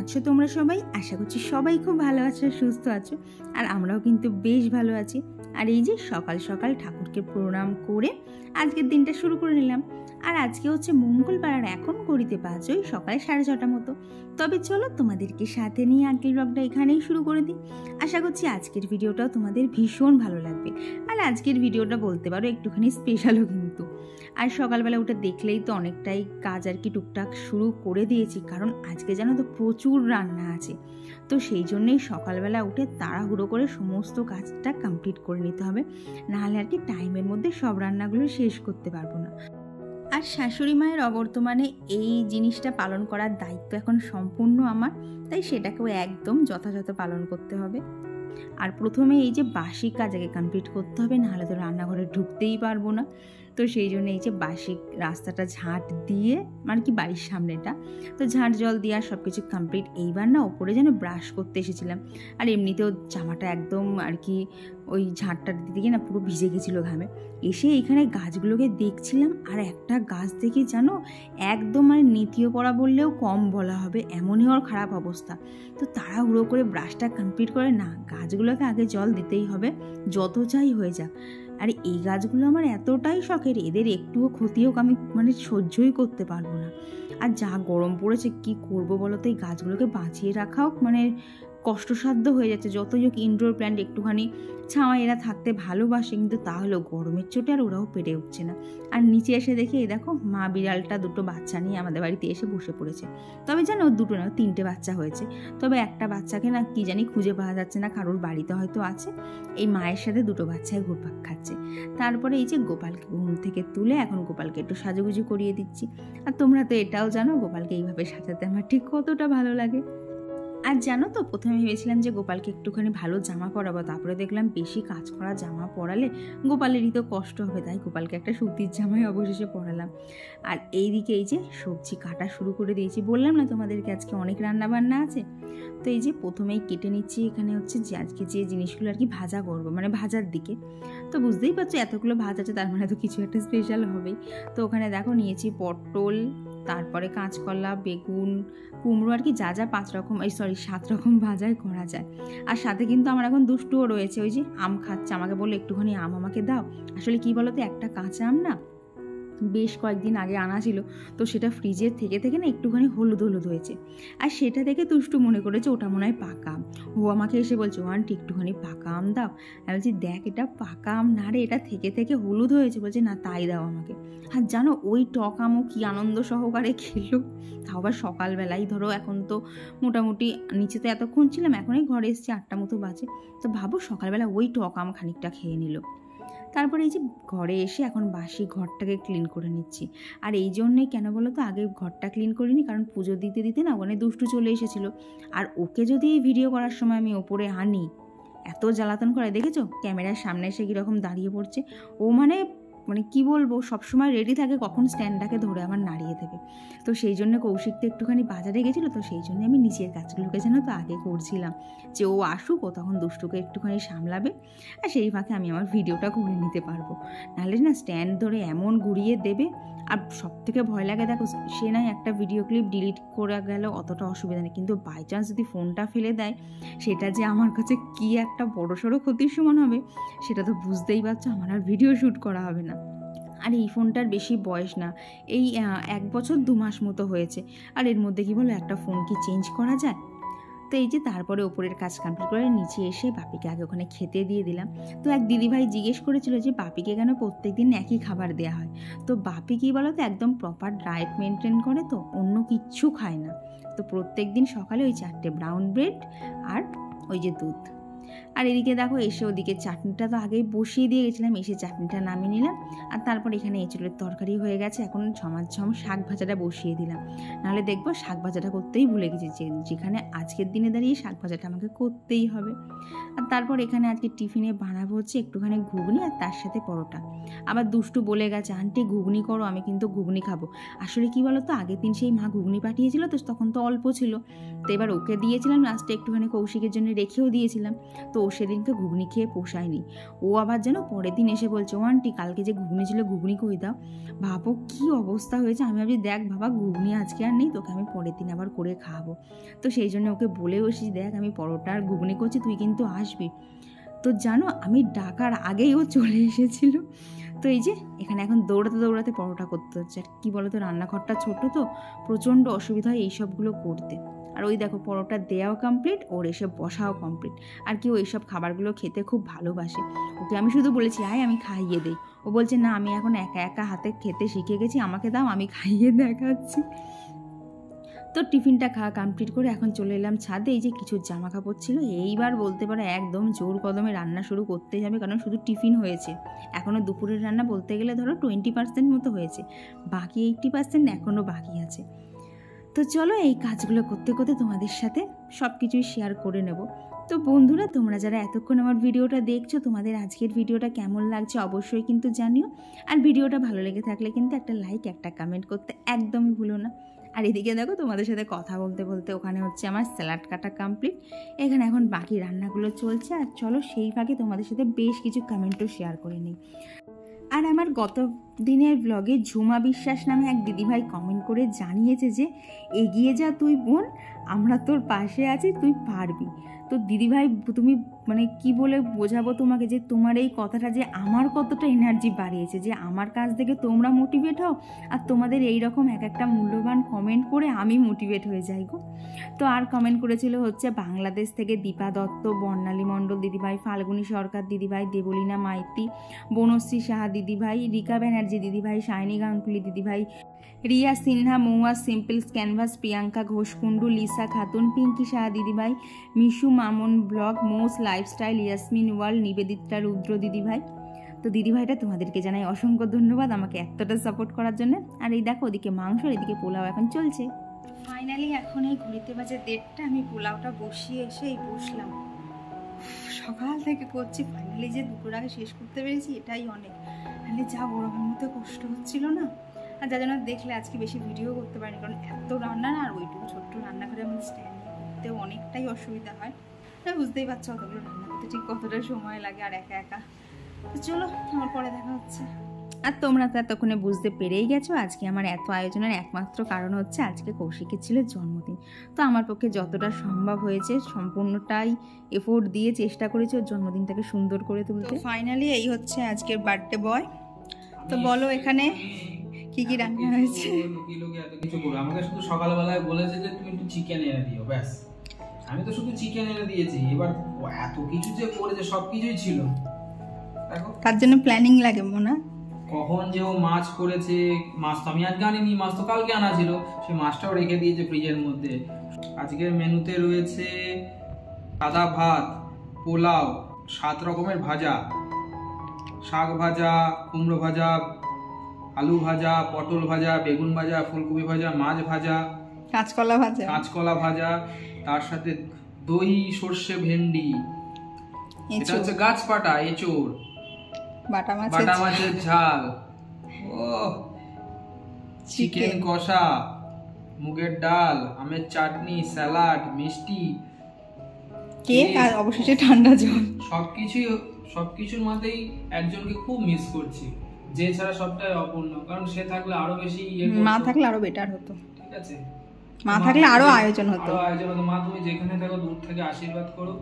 আছো? তোমরা সবাই? আশা করছি সবাই খুব ভালো আছো, সুস্থ আছো। আর আমরাও কিন্তু বেশ ভালো আছি। আর এই যে সকাল সকাল ঠাকুরকে প্রণাম করে আজকের দিনটা শুরু করে নিলাম। আর আজকে হচ্ছে মঙ্গলবার, আর এখন করিতে পাঁচ ওই সকালে সাড়ে ছটা মতো। তবে চলো তোমাদেরকে সাথে নিয়ে আজকের ব্লগটা এখানেই শুরু করে দিই। আশা করছি আজকের ভিডিওটাও তোমাদের ভীষণ ভালো লাগবে। আর আজকের ভিডিওটা বলতে পারো একটুখানি স্পেশালও কিন্তু। আর সকালবেলা উঠে দেখলেই তো অনেকটাই কাজ আর কি টুকটাক শুরু করে দিয়েছি, কারণ আজকে জানো তো প্রচুর রান্না আছে। তো সেই জন্যই সকালবেলা উঠে তাড়াহুড়ো করে সমস্ত কাজটা কমপ্লিট করে নিতে হবে। নাহলে আর কি টাইমের মধ্যে সব রান্নাগুলো শেষ করতে পারব না। আর শাশুড়ি মায়ের অবর্তমানে এই জিনিসটা পালন করার দায়িত্ব এখন সম্পূর্ণ আমার, তাই সেটাকেও একদম যথাযথ পালন করতে হবে। আর প্রথমে এই যে বাসি কাজ আগে কমপ্লিট করতে হবে, নাহলে তো রান্নাঘরে ঢুকতেই পারব না। তো সেই জন্য এই যে বাসি রাস্তাটা ঝাঁট দিয়ে মানে কি বাড়ির সামনেটা, তো ঝাঁট জল দিয়ে আর সব কিছু কমপ্লিট এইবার না ওপরে যেন ব্রাশ করতে এসেছিলাম। আর এমনিতেও জামাটা একদম আর কি ওই ঝাঁটটার দিকে না পুরো ভিজে গেছিল ঘামে। এসে এখানে গাছগুলোকে দেখছিলাম আর একটা গাছ দেখে জানো একদম মানে নীতিও পড়া বললেও কম বলা হবে, এমনই ওর খারাপ অবস্থা। তো তারা তাড়াহুড়ো করে ব্রাশটা কমপ্লিট করে না, গাছগুলোকে আগে জল দিতেই হবে, যত চাই হয়ে যাক। আর এই গাছগুলো আমার এতটাই শখের, এদের একটুও ক্ষতি হোক আমি মানে সহ্যই করতে পারব না। আর যা গরম পড়েছে, কি করব বলো তো? এই গাছগুলোকে বাঁচিয়ে রাখা হোক মানে কষ্টসাধ্য হয়ে যাচ্ছে। যতই হোক ইনডোর প্ল্যান্ট একটুখানি ছাওয়া এরা থাকতে ভালোবাসে, কিন্তু তাহলেও গরমের চোটে আর ওরাও পেরে উঠছে না। আর নিচে এসে দেখে, এই দেখো, মা বিড়ালটা দুটো বাচ্চা নিয়ে আমাদের বাড়িতে এসে বসে পড়েছে। তবে জানো, দুটো না তিনটে বাচ্চা হয়েছে। তবে একটা বাচ্চাকে না কি জানি খুঁজে পাওয়া যাচ্ছে না, কারোর বাড়িতে হয়তো আছে। এই মায়ের সাথে দুটো বাচ্চায় ঘুরপাক খাচ্ছে। তারপরে এই যে গোপালকে ঘুম থেকে তুলে এখন গোপালকে একটু সাজুগুজু করিয়ে দিচ্ছি। আর তোমরা তো এটাও জানো, গোপালকে এইভাবে সাজাতে আমার ঠিক কতটা ভালো লাগে। আর জানো তো, প্রথমে ভেবেছিলাম যে গোপালকে একটুখানি ভালো জামা পরাবো, তারপরে দেখলাম বেশি কাজ করা জামা পরালে গোপালেরই তো কষ্ট হবে, তাই গোপালকে একটা সুতির জামাই অবশেষে পরালাম। আর এই দিকে এই যে সবজি কাটা শুরু করে দিয়েছি, বললাম না তোমাদেরকে আজকে অনেক রান্না বান্না আছে? তো এই যে প্রথমেই কেটে নিচ্ছি এখানে হচ্ছে যে আজকে যে জিনিসগুলো আর কি ভাজা করব মানে ভাজার দিকে। তো বুঝতেই পারছ এতগুলো ভাজা আছে, তার মানে তো কিছু একটা স্পেশাল হবেই। তো ওখানে দেখো নিয়েছি পটল তারপরে কাঁচকলা, বেগুন, কুমড়ো আর কি যা যা পাঁচ রকম, এই সরি সাত রকম ভাজাই করা যায়। আর সাথে কিন্তু আমার এখন দুষ্টুও রয়েছে, ওই যে আম খাচ্ছে, আমাকে বলল একটুখানি আম আমাকে দাও। আসলে কি বলো তো একটা কাঁচা আম না বেশ কয়েকদিন আগে আনা ছিল, তো সেটা ফ্রিজের থেকে থেকে না একটুখানি হলুদ হলুদ হয়েছে। আর সেটা দেখে তুষ্টু মনে করেছে ওটা মনে হয় পাকা। ও আমাকে এসে বলছে, আন্টি, একটুখানি পাকা আম দাও। আমি বলছি, দেখ, এটা পাকা আম না রে, এটা থেকে থেকে হলুদ হয়েছে। বলছে, না, তাই দাও আমাকে। আর জানো, ওই টক আমও কী আনন্দ সহকারে খেলো। তাও আবার সকালবেলাই, ধরো, এখন তো মোটামুটি নিচে তো এতক্ষণ ছিলাম, এখনই ঘরে এসছে, আটটা মতো বাজে। তো ভাবো, সকালবেলা ওই টক আম খানিকটা খেয়ে নিল। তারপরে এই যে ঘরে এসে এখন বাসি ঘরটাকে ক্লিন করে নিচ্ছি। আর এই জন্যে কেন বলো তো আগে ঘরটা ক্লিন করিনি, কারণ পুজো দিতে দিতে না ওখানে দুষ্টু চলে এসেছিল। আর ওকে যদি ভিডিও করার সময় আমি ওপরে আনি, এত জ্বালাতন করে, দেখেছ? ক্যামেরার সামনে এসে কীরকম দাঁড়িয়ে পড়ছে। ও মানে মানে কি বলব, সবসময় রেডি থাকে কখন স্ট্যান্ডটাকে ধরে আমার নাড়িয়ে দেবে তো সেই জন্য কৌশিক তো একটুখানি বাজারে গেছিল, তো সেই জন্য আমি নিজের কাজগুলোকে যেন তো আগে করছিলাম। যে ও আসুক, ও তখন দুষ্টুকে একটুখানি সামলাবে, আর সেই ফাঁকে আমি আমার ভিডিওটা করে নিতে পারব। নাহলে না স্ট্যান্ড ধরে এমন ঘুরিয়ে দেবে আর সব থেকে ভয় লাগে দেখো, সে নাই একটা ভিডিও ক্লিপ ডিলিট করে গেল, অতটা অসুবিধা নেই। কিন্তু বাই চান্স যদি ফোনটা ফেলে দেয়, সেটা যে আমার কাছে কি একটা বড় সড়ো ক্ষতির সমান হবে, সেটা তো বুঝতেই পারছ, আমার আর ভিডিও শ্যুট করা হবে না। আর এই ফোনটার বেশি বয়স না, এই এক বছর দু মাস মতো হয়েছে। আর এর মধ্যে কি বলো, একটা ফোন কি চেঞ্জ করা যায়? তো এই যে তারপরে ওপরের কাজ কমপ্লিট করে নিচে এসে বাপিকে আগে ওখানে খেতে দিয়ে দিলাম। তো এক দিদিভাই জিজ্ঞেস করেছিল যে, বাপিকে কেন প্রত্যেক দিন একই খাবার দেওয়া হয়? তো বাপি কী বলো তো একদম প্রপার ডায়েট মেনটেন করে তো, অন্য কিচ্ছু খায় না। তো প্রত্যেক দিন সকালে ওই চারটে ব্রাউন ব্রেড আর ওই যে দুধ। আর এদিকে দেখো এসে ওদিকে চাটনিটা তো আগেই বসিয়ে দিয়ে গেছিলাম, এসে চাটনিটা নামিয়ে নিলাম। আর তারপর এখানে এঁচড়ের তরকারি হয়ে গেছে, এখন ঝমাঝম শাক ভাজাটা বসিয়ে দিলাম। নাহলে দেখব শাক ভাজাটা করতেই ভুলে গেছি, যে যেখানে আজকের দিনে দাঁড়িয়ে শাক ভাজাটা আমাকে করতেই হবে। আর তারপর এখানে আজকে টিফিনে বানাবো হচ্ছে একটুখানি ঘুগনি আর তার সাথে পরোটা। আবার দুষ্টু বলে গেছে, আন্টি, ঘুগনি করো, আমি কিন্তু ঘুগনি খাব। আসলে কি বলো তো আগের দিন সেই মা ঘুগনি পাঠিয়েছিল তো তখন তো অল্প ছিল। তো এবার ওকে দিয়েছিলাম লাস্টে একটুখানি কৌশিকের জন্য রেখেও দিয়েছিলাম। তো ও সেদিনকে ঘুগনি খেয়ে পোষায়নি। ও আবার যেন পরের দিন এসে বলছে ও আন্টি, কালকে যে ঘুগনি ছিল, ঘুগনি কই দাও? ভাবো কি অবস্থা হয়েছে? আমি ভাবছি, দেখ বাবা, ঘুগনি আজকে আর নেই, তোকে আমি পরের দিন আবার করে খাওয়াবো। তো সেই জন্য ওকে বলেও এসেছি দেখ, আমি পরোটা আর ঘুগনি করছি, তুই কিন্তু আসবি। তো জানো, আমি ডাকার আগেই ও চলে এসেছিল। তো এই যে, এখানে এখন দৌড়াতে দৌড়াতে পরোটা করতে হচ্ছে। আর কী বলো তো রান্নাঘরটা ছোট তো, প্রচণ্ড অসুবিধা হয় এইসবগুলো করতে। আর ওই দেখো পরোটা দেওয়াও কমপ্লিট ওর এসে বসাও কমপ্লিট আর কি ও এইসব খাবারগুলো খেতে খুব ভালোবাসে। ওকে আমি শুধু বলেছি, আয়, আমি খাইয়ে দিই। ও বলছে, না, আমি এখন একা একা হাতে খেতে শিখে গেছি, আমাকে দাও, আমি খাইয়ে দেখাচ্ছি। তো টিফিনটা খাওয়া কমপ্লিট করে এখন চলে এলাম ছাদে। এই যে কিছু জামা কাপড় ছিল, এইবার বলতে পারো একদম জোর কদমে রান্না শুরু করতে যাবে, কারণ শুধু টিফিন হয়েছে। এখনও দুপুরের রান্না বলতে গেলে ধরো টোয়েন্টি পার্সেন্ট মতো হয়েছে। বাকি এইটটি পার্সেন্ট এখনও বাকি আছে। তো চলো এই কাজগুলো করতে করতে তোমাদের সাথে সব কিছুই শেয়ার করে নেব। তো বন্ধুরা, তোমরা যারা এতক্ষণ আমার ভিডিওটা দেখছ, তোমাদের আজকের ভিডিওটা কেমন লাগছে অবশ্যই কিন্তু জানিও। আর ভিডিওটা ভালো লেগে থাকলে কিন্তু একটা লাইক একটা কমেন্ট করতে একদমই ভুলো না। আর এদিকে দেখো, তোমাদের সাথে কথা বলতে বলতে ওখানে হচ্ছে আমার স্যালাড কাটা কমপ্লিট এখানে এখন বাকি রান্নাগুলো চলছে। আর চলো সেই তোমাদের সাথে বেশ কিছু কমেন্টও শেয়ার করে নিই। আর আমার গত দিনের ব্লগে ঝুমা বিশ্বাস নামে এক দিদিভাই কমেন্ট করে জানিয়েছে যে, এগিয়ে যা তুই বোন, আমরা তোর পাশে আছি, তুই পারবি। তো দিদিভাই, তুমি মানে কি বলে বোঝাবো তোমাকে যে তোমার এই কথাটা যে আমার কতটা এনার্জি বাড়িয়েছে, যে আমার কাছ থেকে তোমরা মোটিভেট হও আর তোমাদের এই রকম এক একটা মূল্যবান কমেন্ট করে আমি মোটিভেট হয়ে যাই গো। তো আর কমেন্ট করেছিল হচ্ছে বাংলাদেশ থেকে দীপা দত্ত, বর্ণালী মণ্ডল দিদিভাই, ফাল্গুনী সরকার দিদিভাই, দেবলীনা মাইতি, বনশ্রী সাহা দিদিভাই, রিকা ব্যানার্জি দিদিভাই শাইনি গাঙ্গুলি দিদিভাই Riya Sinha, Mouya simples, canvas, Priyanka Ghosh, Kundu, Lisa Khatun, Pinky Saha দিদিভাই, মিশু মামুন ব্লগ, মোস লাইফস্টাইল, ইয়াসমিন ওয়ার্ল্ড নিবেদিতা রুদ্র দিদিভাই। তো দিদিভাইটা তোমাদেরকে জানাই অসংখ্য ধন্যবাদ আমাকে এতটা সাপোর্ট করার জন্য। আর এই দেখো, ওদিকে মাংস, এদিকে পোলাও এখন চলছে। ফাইনালি এখন এই ঘড়িতে বাজে দেড়টা, আমি পোলাওটা বসিয়ে এসে এই বসলাম। সকাল থেকে করছি ফাইনালি যে দুপুর আগে শেষ করতে পেরেছি, এটাই অনেক। তাহলে যা গরমের মধ্যে কষ্ট হচ্ছিল না? আর যার জন্য দেখলে আজকে বেশি ভিডিও করতে পারিনি কারণ এত রান্না না আর ওইটুকু ছোট্ট রান্নাঘরে আমাদের স্ট্যান্ড করতেও অনেকটাই অসুবিধা হয়। তা বুঝতেই পারছ অতগুলো রান্না করতে ঠিক কতটা সময় লাগে আর একা একা। তো চলো আমার পরে দেখা হচ্ছে। আর তোমরা তো এতক্ষণে বুঝতে পেরেই গেছো আজকে আমার এত আয়োজনের একমাত্র কারণ হচ্ছে আজকে কৌশিকের ছিল জন্মদিন। তো আমার পক্ষে যতটা সম্ভব হয়েছে সম্পূর্ণটাই এফোর্ট দিয়ে চেষ্টা করেছি ওর জন্মদিনটাকে সুন্দর করে তুলতে। ফাইনালি এই হচ্ছে আজকের বার্থডে বয় তো বলো এখানে কি কি রান্না হয়েছে? লুকিয়ে লুকিয়ে এত কিছু করো আমাকে শুধু সকালবেলায় বলেছে যে তুমি একটু চিকেন এনে দিও ব্যাস। আমি তো শুধু চিকেন এনে দিয়েছি। এবার এত কিছু যে করেছে সব কিছুই ছিল। দেখো। তার জন্য প্ল্যানিং লাগে মোনা। কখন যে ও মাছ করেছে মাছ তো আমি আজকে আনিনি মাছ তো কালকে আনা ছিল। সেই মাছটাও রেখে দিয়েছে ফ্রিজের মধ্যে। আজকের মেনুতে রয়েছে সাদা ভাত পোলাও সাত রকমের ভাজা। শাক ভাজা কুমড়ো ভাজা আলু ভাজা পটল ভাজা বেগুন ভাজা ফুলকপি ভাজা মাছ ভাজা কাঁচকলা ভাজা। কাঁচকলা ভাজা তার সাথে দই সর্ষে ভেন্ডি। এটা হচ্ছে গাছ পাটা এঁচোড়। বাটা বাটা মাছের ঝাল। ও চিকেন। কষা মুগের ডাল আমের চাটনি স্যালাড মিষ্টি। কেক আর অবশেষে ঠান্ডা জল? সবকিছুই সবকিছুর মধ্যেই একজনকে খুব মিস করছি। যে ছাড়া সবটাই অপূর্ণ। কারণ সে থাকলে আরও বেশি ইয়ে মা থাকলে আরও বেটার হতো। ঠিক আছে? মা থাকলে আরও আয়োজন হতো। আয়োজন হতো। মা তুমি যেখানে থাকো দূর থেকে আশীর্বাদ করো।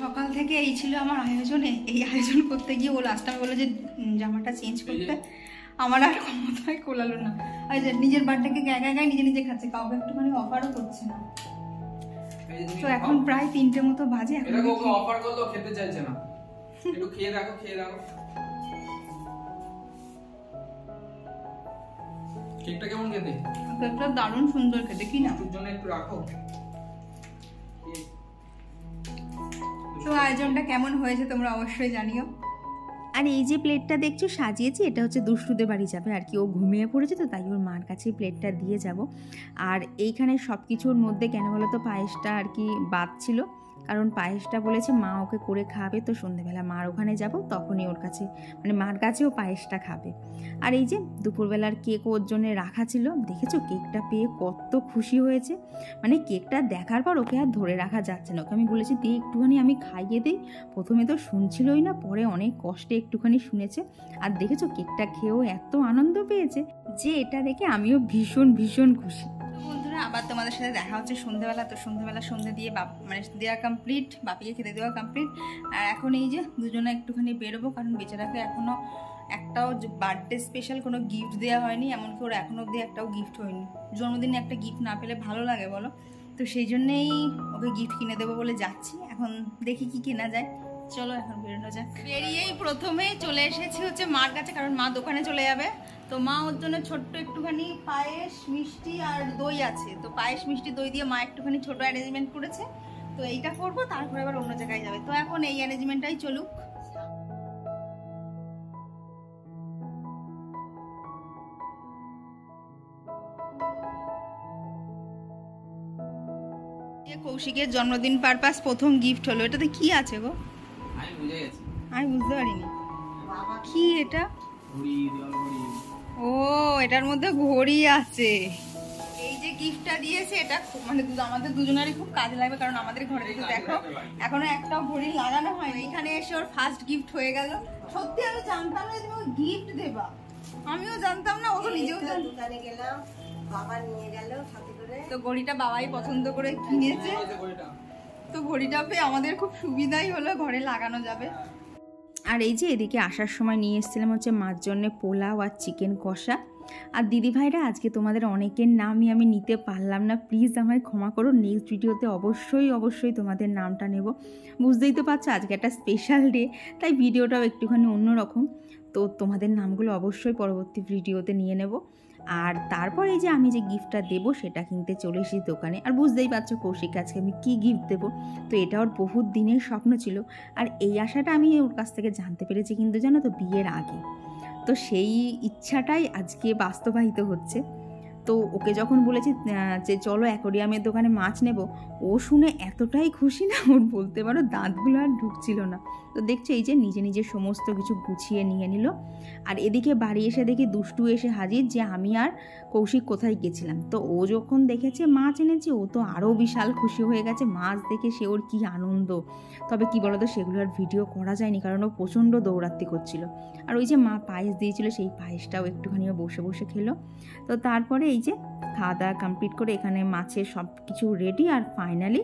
সকাল থেকে এই ছিল আমার আয়োজনে। এই আয়োজন করতে গিয়ে ও লাস্ট টাইম বলল যে জামাটা চেঞ্জ করতে। আমার আর ক্ষমতায় কোলালো না। আর যে নিজের বার্থডেকে একা একাই নিজে নিজে খাচ্ছে কাউকে একটুখানি অফারও করছে না। তো এখন প্রায় তিনটে মতো বাজে এখন ওকে অফার করলেও খেতে চাইছে না। একটু খেয়ে দেখো খেয়ে দেখো। কেকটা কেমন খেতে? কেকটা দারুণ সুন্দর খেতে কি না? জন্য একটু রাখো। তো আয়োজনটা কেমন হয়েছে তোমরা অবশ্যই জানিও। আর এই যে প্লেটটা দেখছ সাজিয়েছি এটা হচ্ছে দুষ্টুদের বাড়ি যাবে আর কি ও ঘুমিয়ে পড়েছে তো তাই ওর মার কাছে প্লেটটা দিয়ে যাব। আর এইখানে সব কিছুর মধ্যে কেন বলো তো পায়েসটা আর কি বাদ ছিল। কারণ পায়েসটা বলেছে, মা ওকে করে খাবে তো সন্ধেবেলা। মার ওখানে যাব, তখনই ওর কাছে মানে মার কাছেও পায়েসটা খাবে। আর এই যে দুপুরবেলার কেক ওর জন্য রাখা ছিল, দেখেছ কেকটা পেয়ে কত খুশি হয়েছে। মানে কেকটা দেখার পর ওকে আর ধরে রাখা যাচ্ছে না। ওকে আমি বলেছি দিয়ে একটুখানি আমি খাইয়ে দিই। প্রথমে তো শুনছিলই না, পরে অনেক কষ্টে একটুখানি শুনেছে। আর দেখেছ কেকটা খেয়েও এত আনন্দ পেয়েছে যে এটা দেখে আমিও ভীষণ ভীষণ খুশি। বন্ধুরা আবার তোমাদের সাথে দেখা হচ্ছে সন্ধ্যেবেলা তো সন্ধ্যেবেলা সন্ধ্যে দিয়ে বাপ মানে দেওয়া কমপ্লিট বাপিকে খেতে দেওয়া কমপ্লিট আর এখন এই যে দুজনে একটুখানি বেরোবো, কারণ বেচারাকে এখনও একটাও বার্থডে স্পেশাল কোনো গিফট দেওয়া হয়নি, এমনকি ওর এখনও অবধি একটাও গিফট হয়নি। জন্মদিনে একটা গিফট না পেলে ভালো লাগে বলো? তো সেই জন্যেই ওকে গিফট কিনে দেবো বলে যাচ্ছি। এখন দেখি কি কেনা যায়। চলো এখন বেরোনো যাক। বেরিয়েই প্রথমে চলে এসেছি হচ্ছে মার কাছে, কারণ মা দোকানে চলে যাবে। তো মা ওর জন্য ছোট্ট একটুখানি পায়েস, মিষ্টি আর দই আছে। তো পায়েস, মিষ্টি, দই দিয়ে মা একটুখানি ছোট অ্যারেঞ্জমেন্ট করেছে। তো এইটা করব, তারপরে আবার অন্য জায়গায় যাবে। তো এখন এই অ্যারেঞ্জমেন্টটাই চলুক। কৌশিকের জন্মদিন পারপাস প্রথম গিফট হলো। এটাতে কি আছে গো? আমি বুঝতে পারিনি। কি এটা? ঘড়ি দেওয়াল ঘড়ি ও এটার মধ্যে ঘড়ি আছে। এই যে গিফটটা দিয়েছে এটা খুব মানে আমাদের দুজনেরই খুব কাজে লাগবে কারণ আমাদের ঘরে দেখে দেখো এখনও একটাও ঘড়ি লাগানো হয়নি। এখানে এসে ওর ফার্স্ট গিফট হয়ে গেল। সত্যি আমি জানতাম না যে তুমি গিফট দেবা। আমিও জানতাম না ও তো নিজেও জানতো দোকানে গেলাম বাবা নিয়ে গেল সাথে করে। তো ঘড়িটা বাবাই পছন্দ করে কিনেছে। তো ঘড়িটা পেয়ে আমাদের খুব সুবিধাই হলো ঘরে লাগানো যাবে। আর এই যে এদিকে আসার সময় নিয়ে এসেছিলাম হচ্ছে মার জন্যে পোলাও আর চিকেন কষা। আর দিদিভাইরা আজকে তোমাদের অনেকের নামই আমি নিতে পারলাম না। প্লিজ আমায় ক্ষমা করো নেক্সট ভিডিওতে অবশ্যই অবশ্যই তোমাদের নামটা নেব। বুঝতেই তো পারছ, আজকে একটা স্পেশাল ডে তাই ভিডিওটাও একটুখানি অন্যরকম। তো তোমাদের নামগুলো অবশ্যই পরবর্তী ভিডিওতে নিয়ে নেব। আর তারপর এই যে আমি যে গিফটটা দেবো, সেটা কিনতে চলে এসেছি দোকানে। আর বুঝতেই পারছ কৌশিক, আজকে আমি কী গিফট দেবো? তো এটা ওর বহুত দিনের স্বপ্ন ছিল। আর এই আশাটা আমি ওর কাছ থেকে জানতে পেরেছি কিন্তু জানো তো, বিয়ের আগে। তো সেই ইচ্ছাটাই আজকে বাস্তবায়িত হচ্ছে। তো ওকে যখন বলেছি যে চলো অ্যাকোরিয়ামের দোকানে মাছ নেব, ও শুনে এতটাই খুশি না, ওর বলতে পারো দাঁতগুলো আর ঢুকছিল না। তো দেখছ এই যে নিজে নিজে সমস্ত কিছু গুছিয়ে নিয়ে নিল। আর এদিকে বাড়ি এসে দেখি দুষ্টু এসে হাজির, যে আমি আর কৌশিক কোথায় গেছিলাম। তো ও যখন দেখেছে মাছ এনেছি, ও তো আরও বিশাল খুশি হয়ে গেছে, মাছ দেখে সে ওর কী আনন্দ। তবে কি বলতো, সেগুলো আর ভিডিও করা যায়নি, কারণ ও প্রচণ্ড দৌড়াত্তি করছিল। আর ওই যে মা পায়েস দিয়েছিল, সেই পায়েসটাও একটুখানি ও বসে বসে খেলো। তো তারপরে এই যে খাওয়া দাওয়া কমপ্লিট করে এখানে মাছের সব কিছু রেডি আর ফাইনালি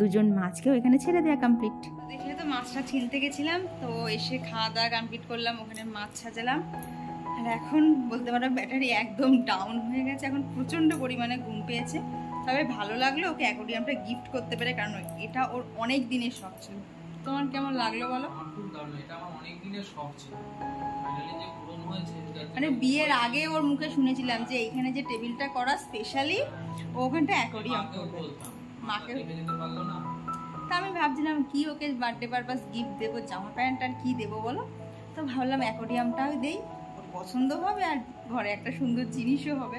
দুজন মাছকেও এখানে ছেড়ে দেওয়া কমপ্লিট দেখলে তো মাছটা ছিলতে গেছিলাম তো এসে খাওয়া দাওয়া কমপ্লিট করলাম ওখানে মাছ সাজালাম। আর এখন বলতে পারো ব্যাটারি একদম ডাউন হয়ে গেছে এখন প্রচণ্ড পরিমাণে ঘুম পেয়েছে। তবে ভালো লাগল ওকে অ্যাকোরিয়ামটা গিফট করতে পেরে কারণ এটা ওর অনেক দিনের শখ ছিল। তোমার কেমন লাগল বলো? খুব দারুণ এটা আমার অনেক দিনের শখ ছিল। ফাইনালি যে মানে বিয়ের আগে ওর মুখে শুনেছিলাম যে এখানে যে টেবিলটা করা স্পেশালি ওখানটা অ্যাকোরিয়াম করবে। মাকে তা আমি ভাবছিলাম কি ওকে বার্থডে পারপাস গিফট দেবো জামা প্যান্ট আর কি দেবো বলো? তো ভাবলাম অ্যাকোরিয়ামটাও দেই। ওর পছন্দ হবে আর ঘরে একটা সুন্দর জিনিসও হবে।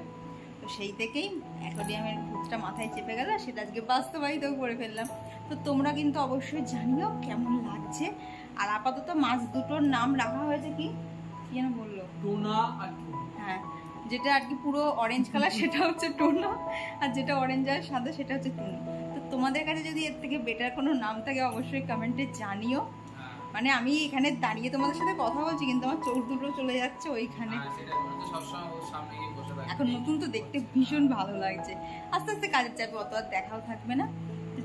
তো সেই থেকেই অ্যাকোরিয়ামের ভূতটা মাথায় চেপে গেল আর সেটা আজকে বাস্তবায়িতও করে ফেললাম। তো তোমরা কিন্তু অবশ্যই জানিও কেমন লাগছে। আর আপাতত মাছ দুটোর নাম রাখা হয়েছে কি? কি যেন বলল? টুনা আর হ্যাঁ যেটা আর কি পুরো অরেঞ্জ কালার সেটা হচ্ছে টোনা আর যেটা অরেঞ্জ আর সাদা সেটা হচ্ছে টুনি তো তোমাদের কাছে যদি এর থেকে বেটার কোনো নাম থাকে অবশ্যই কমেন্টে জানিও। মানে আমি এখানে দাঁড়িয়ে তোমাদের সাথে কথা বলছি কিন্তু আমার চোখ দুটো চলে যাচ্ছে ওইখানে। হ্যাঁ, এখন নতুন তো দেখতে ভীষণ ভালো লাগছে। আস্তে আস্তে কাজের চাপে অত আর দেখাও থাকবে না।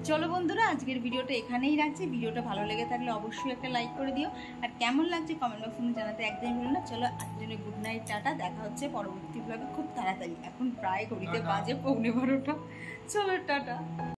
চলো বন্ধুরা আজকের ভিডিওটা এখানেই রাখছি। ভিডিওটা ভালো লেগে থাকলে অবশ্যই একটা লাইক করে দিও। আর কেমন লাগছে কমেন্ট বক্সে জানাতে একদমই ভুলো না। চলো আজকের জন্য গুড নাইট টাটা। দেখা হচ্ছে পরবর্তী ব্লগে খুব তাড়াতাড়ি। এখন প্রায় ঘড়িতে বাজে পৌনে বারোটা। চলো টাটা।